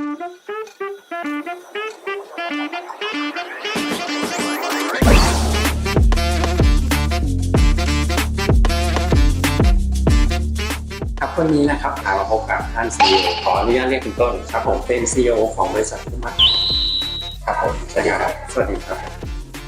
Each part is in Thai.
ครับวันนี้นะครับทามาพบกับท่านซีอขออนุญาตเรียกคุณต้นครับผมเป็นซีอของบริษัททุมัตครับผมสวัสดีครับสวัสดีครับ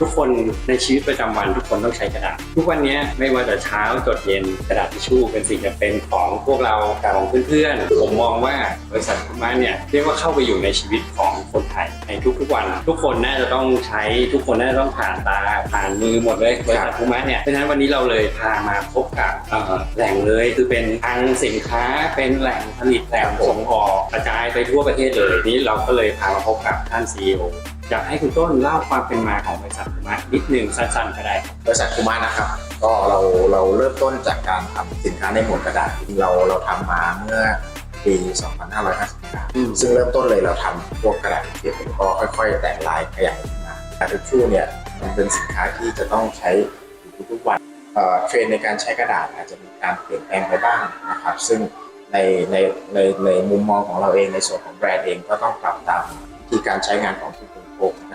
ทุกคนในชีวิตประจำวันทุกคนต้องใช้กระดาษ ทุกวันนี้ไม่ว่าจะเช้าจดเย็นกระดาษทิชชู่เป็นสิ่งจำเป็นของพวกเราของเพื่อนๆ ผมมองว่าบริษัททุมัตเนี่ยเรียกว่าเข้าไปอยู่ในชีวิตของคนไทยในทุกๆวัน ทุกคนน่าจะต้องใช้ทุกคนน่าจะต้องผ่านตาผ่านมือหมดเลยบริษัททุมัตเนี่ยเพราะฉะนั้นวันนี้เราเลยพามาพบกับแหล่งเลยคือเป็นทางสินค้าเป็นแหล่งผลิตแหล่งส่งออกกระจายไปทั่วประเทศเลยนี่เราก็เลยพามาพบกับท่าน CEO อ ยากให้คุณต้นเล่าความเป็นมาของบริษัททุมัตนิดนึงสั้นๆก็ได้บริษัทคูมานะครับ ก็เราเราเริ่มต้นจากการทำสินค้าในหมวดกระดาษจริงๆเราเราทำมาเมื่อปี 2559 ซึ่งเริ่มต้นเลยเราทำพวกกระดาษเทียบก็ค่อย ๆ แตกลายขยายขึ้นมากระดาษทิชชู่เนี่ยมันเป็นสินค้าที่จะต้องใช้อยู่ทุกๆวันเอ่อเทรนด์ในการใช้กระดาษอาจจะมีการเปลี่ยนแปลงไปบ้างนะครับ ซึ่งในในในในมุมมองของเราเองในส่วนของแบรนด์เองก็ต้องปรับตามวิธีการใช้งานของผู้บริโภค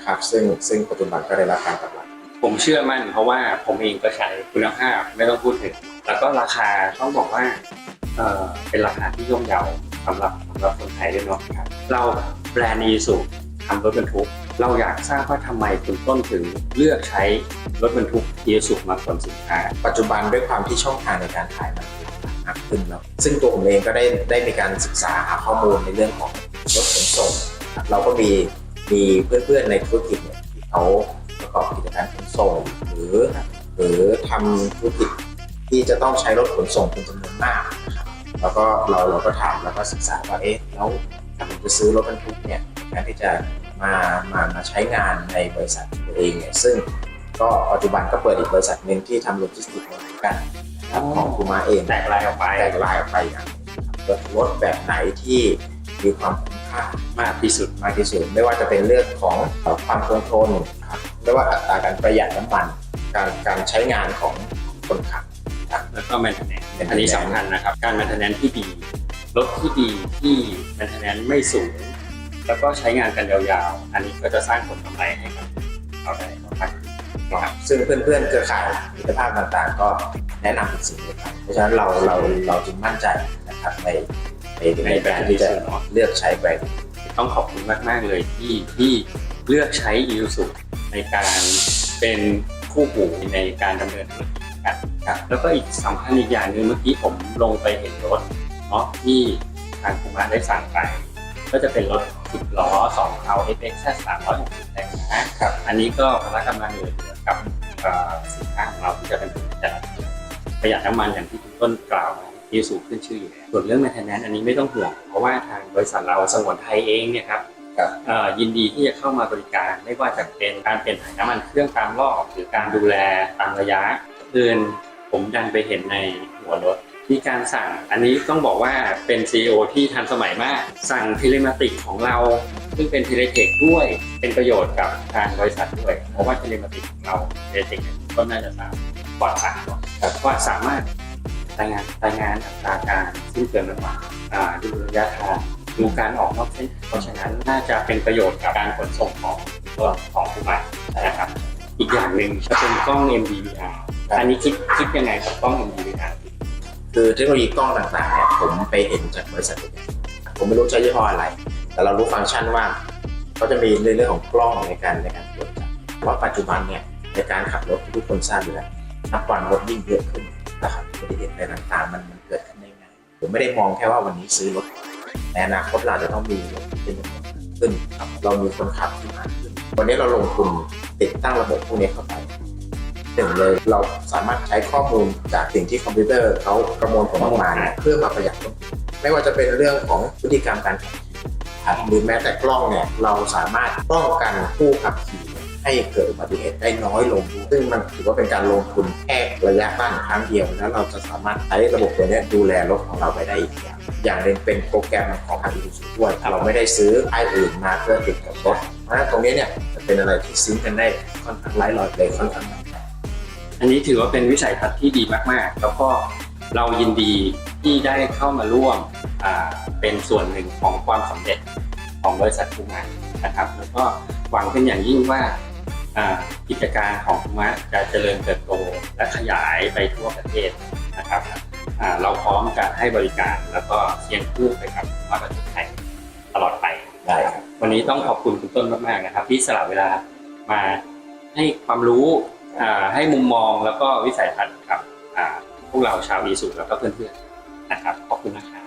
นะครับซึ่งซึ่งปัจจุบันก็ได้รับการตอบรับ ผมเชื่อมั่นเพราะว่าผมเองก็ใช้คุณภาพไม่ต้องพูดถึง แล้วก็ราคาต้องบอกว่าเออเป็นราคาที่ย่อมเยาสำหรับสำหรับคนไทยด้วยเนาะครับเราแบรนด์อีสุทำรถบรรทุก เราอยากทราบว่าทำไมคุณต้นถึงเลือกใช้รถบรรทุกอีสุมาขนสินค้า ปัจจุบันด้วยความที่ช่องทางในการขายมันมากขึ้นแล้วซึ่งตัวผมเองก็ได้ได้มีการศึกษาหาข้อมูลในเรื่องของรถขนส่งครับเราก็มี มีเพื่อนๆในธุรกิจเนี่ยที่เขาประกอบกิจการขนส่ง หรือหรือทำธุรกิจที่จะต้องใช้รถขนส่งเป็นจำนวนมากนะครับแล้วก็เราเราก็ถามแล้วก็ศึกษาว่าเอ๊ะแล้วถ้าผมจะซื้อรถบรรทุกเนี่ยในการที่จะมามามาใช้งานในบริษัทตัวเองเนี่ยซึ่งก็ปัจจุบันก็เปิดอีกบริษัทหนึ่งที่ทำโลจิสติกส์เหมือนกันของคูมาเองแตกลายออกไปแตกลายออกไปอย่างรถแบบไหนที่ มีความคุ้มค่ามากที่สุดมากที่สุด ไม่ว่าจะเป็นเรื่องของเอ่อความคงทนครับไม่ว่าอัตราการประหยัดน้ำมัน การการใช้งานของคนขับแล้วก็แมนเทนแนน maintenance อันนี้สำคัญนะครับ การแมนเทนแนนที่ดีรถที่ดีที่แมนเทนแนนไม่สูง แล้วก็ใช้งานกันยาวๆ อันนี้ก็จะสร้างผลกำไรให้กับเราได้นะครับนะครับซึ่งเพื่อนๆ เครือข่ายมิตรภาพต่างๆ ก็แนะนำเป็นสิ่งเดียวกันเพราะฉะนั้นเราเราเราจึงมั่นใจนะครับในใน ในการที่จะเลือกใช้แบรนด์ต้องขอบคุณมาก ๆ เลยที่ที่เลือกใช้อี u สุในการเป็นคู่หูในการดำเนินธุรกิจกันครับแล้วก็อีกสำคัญอีกอย่างหนึ่งเมื่อกี้ผมลงไปเห็นรถเนาะที่ทางคุมาได้สั่งไป ก็จะเป็นรถ10ล้อ2เขา FX 360แรงม้าครับอันนี้ก็พละกำลังเหลือกับเอ่อสินค้าของเราที่จะเป็นแต่ละตัวประหยัดน้ำมันอย่างที่คุณต้นกล่าว อีสูขึ้นชื่ออยู่แล้วส่วนเรื่อง maintenance อันนี้ไม่ต้องห่วง เพราะว่าทางบริษัทเราสงวนไทยเองเนี่ยครับครับเอ่อยินดีที่จะเข้ามาบริการไม่ว่าจะเป็นการเปลี่ยนถ่ายน้ำมันเครื่องตามรอบหรือการดูแลตามระยะเดินผมดันไปเห็นในหัวรถมีการสั่งอันนี้ต้องบอกว่าเป็น CEO ที่ทันสมัยมาก สั่งเทเลมาติกของเรา ซึ่งเป็นเทเลเทคด้วย เป็นประโยชน์กับทางบริษัทด้วย เพราะว่าเทเลมาติกของเราเทเลเทคก็น่าจะสามกว่าสามแต่ว่าสามารถ รายงานรายงานอัตราการสิ้นเปลืองน้ำมันดูระยะทางดูการออกนอกเส้นเพราะฉะนั้นน่าจะเป็นประโยชน์กับการขนส่งของตัวของผู้มานะครับอีกอย่างหนึ่งจะเป็นกล้อง MDVR อันนี้คิดคิดยังไงกับกล้อง MDVR คือเทคโนโลยีกล้องต่างๆเนี่ยผมไปเห็นจากบริษัทอื่นผมไม่รู้ใช้ยี่ห้ออะไร แต่เรารู้ฟังก์ชันว่าเขาจะมีในเรื่องของกล้องในการในการตรวจจับว่าปัจจุบันเนี่ยในการขับรถทุกคนทราบอยู่แล้วนับวันรถยิ่งเยอะขึ้น นะครับอุบัติเหตุอะไรต่างๆมันมันเกิดขึ้นได้ง่ายผมไม่ได้มองแค่ว่าวันนี้ซื้อรถในอนาคตเราจะต้องมีรถที่เป็นจำนวนมากขึ้นครับเรามีคนขับที่มากขึ้นวันนี้เราลงทุนติดตั้งระบบพวกนี้เข้าไปหนึ่งเลยเราสามารถใช้ข้อมูลจากสิ่งที่คอมพิวเตอร์เขาประมวลผลออกมาเพื่อมาประหยัดต้นทุนไม่ว่าจะเป็นเรื่องของพฤติกรรมการขับขี่หรือแม้แต่กล้องเนี่ยเราสามารถป้องกันผู้ขับขี่ ให้เกิดอุบัติเหตุได้น้อยลง ซึ่งมันถือว่าเป็นการลงทุนแค่ระยะสั้นครั้งเดียว แล้วเราจะสามารถใช้ระบบตัวนี้ดูแลรถของเราไปได้อีกอย่างอย่างหนึ่งเป็นโปรแกรมของทางอีซูด้วยเราไม่ได้ซื้อไอ้อื่นมาเพื่อติดกับรถเพราะฉะนั้นตรงนี้เนี่ยจะเป็นอะไรที่ซิงกันได้ค่อนข้างไร้รอยเลยค่อนข้างอันนี้ถือว่าเป็นวิสัยทัศน์ที่ดีมากๆ แล้วก็เรายินดีที่ได้เข้ามาร่วมเป็นส่วนหนึ่งของความสำเร็จของบริษัทภูมะนะครับแล้วก็หวังเป็นอย่างยิ่งว่า กิจการของภูมะจะเจริญเติบโตและขยายไปทั่วประเทศนะครับอ่าเราพร้อมจะให้บริการแล้วก็เคียงคู่ไปกับมาประเทศไทยตลอดไปได้ครับวันนี้ต้องขอบคุณคุณต้นมากๆนะครับ ที่สละเวลามาให้ความรู้อ่าให้มุมมองแล้วก็วิสัยทัศน์กับอ่าพวกเราชาวอีสุแล้วก็เพื่อนๆนะครับขอบคุณนะครับ